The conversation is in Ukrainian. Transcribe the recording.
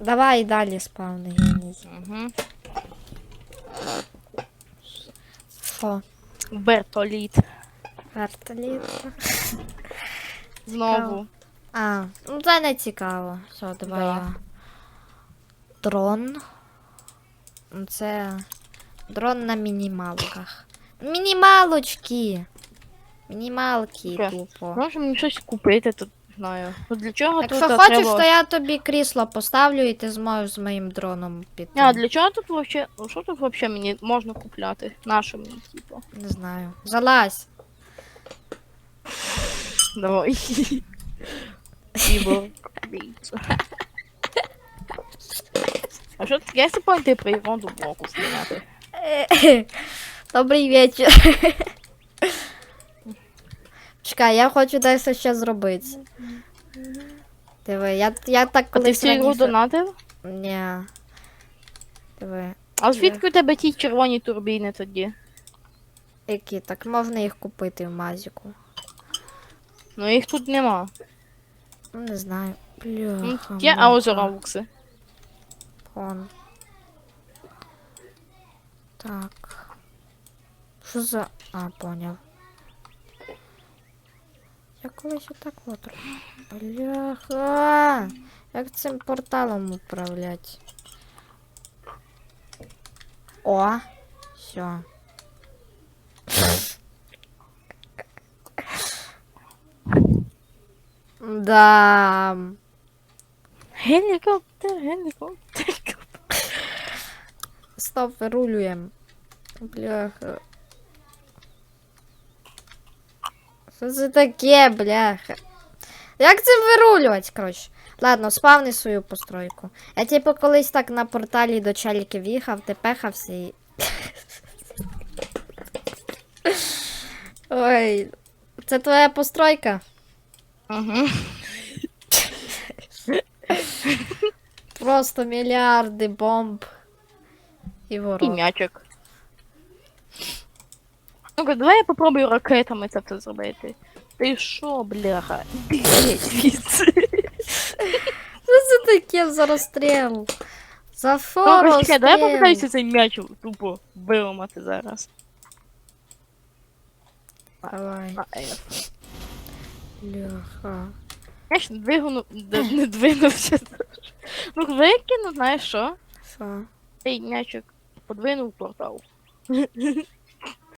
Давай далі спавни геній. Угу. Що? Вертоліт. Знову. А, ну це не цікаво. Все, давай Да. я. Дрон. Ну, Це дрон на мінімалках. Мінімалочки. Мінімалки тупо. Може мені щось купити тут, знаю. Ну для чого Якщо тут хочеш, треба... то я тобі крісло поставлю і ти зможеш з моїм дроном піти. А, для чого тут вообще... ну, Що тут вообще мені можна купляти? Наше мені, типу. Не знаю. Залазь. Давай. Ібо. А що таке, якщо пойти природу блоку зняти? Добрий вечір. Чекай, я хочу дещо ще зробити. Диви, я, я так А ти колись всю ігру раніше... донатив? Ні. Диви, А звідки у тебе ті червоні турбіни тоді? які, так можна їх купити в Мазіку. Ну їх тут нема. Ну, Не знаю. Ну, Бляха. Є муха. Вон. Так. Що за. А, поняв. Я колись отак от. роб- Бляха. Як цим порталом управлять? О! Все. Да. Гелікоптер, гелікоптер. Стоп, вирулюємо. Бляха. Що це таке, бляха? Як цим вирулювати, коротше? Ладно, спавни свою постройку. Я типу колись так на порталі до челіків їхав, ти пехався і. Ой. Це твоя постройка? Угу. Просто мільярди бомб. І І ворог. М'ячик. Ну-ка, давай я попробую ракетами це все зробити. Ти що, бляха? Геть звідси. Що це таке за розстріл? За Ну, почекай, давай я попитаюся цей м'яч тупо виламати зараз. Давай. Бляха. М'яч двигну... д- не двинувся. Ну, викину, знаєш що? Що? Цей м'ячик подвинув портал.